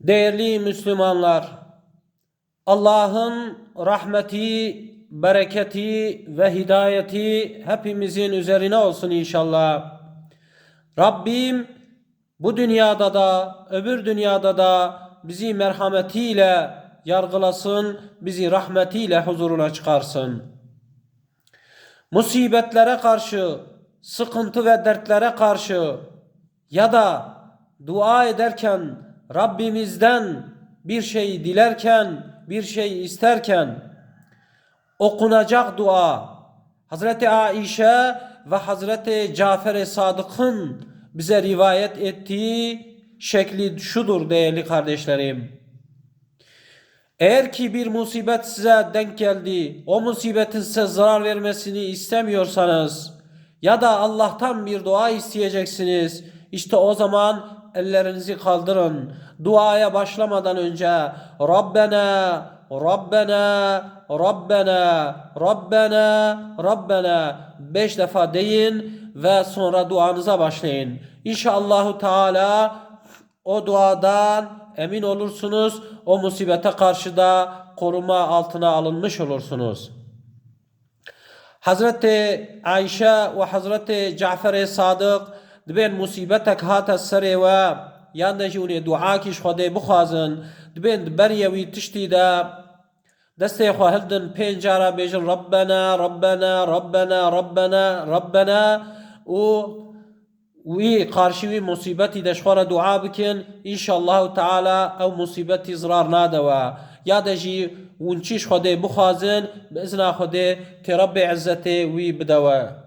Değerli Müslümanlar, Allah'ın rahmeti, bereketi ve hidayeti hepimizin üzerine olsun inşallah. Rabbim bu dünyada da öbür dünyada da bizi merhametiyle yargılasın, bizi rahmetiyle huzuruna çıkarsın. Musibetlere karşı, sıkıntı ve dertlere karşı ya da dua ederken Rabbimizden bir şey dilerken, bir şey isterken okunacak dua Hazreti Aişe ve Hazreti Cafer-i Sadık'ın bize rivayet ettiği şekli şudur değerli kardeşlerim. Eğer ki bir musibet size denk geldi, o musibetin size zarar vermesini istemiyorsanız ya da Allah'tan bir dua isteyeceksiniz, işte o zaman ellerinizi kaldırın. Duaya başlamadan önce Rabbena, Rabbena, Rabbena, Rabbena, Rabbena beş defa deyin ve sonra duanıza başlayın. İnşallahü Teala o duadan emin olursunuz. O musibete karşı da koruma altına alınmış olursunuz. Hazreti Ayşe ve Hazreti Cafer-i Sadık دبێن موسیبەتێک هاتە سەرێوە یان دەژیونێ دوعاکیش خودێ بخوازن. دبێن بەریەوی تشتیدا دەستێ خوا هەلدن پێنجارە بێژن. ربنا ربنا ربنا ربنا ربنا. و وی قارشوی مصیبەتی دعا بکن. ان شاء الله تعالی أو مصیبەتی زرار نادەوە. یا دەژی ونچیش خوده بخوازن. بزنا خوده کە ڕبێ عزەتێ وی بدوه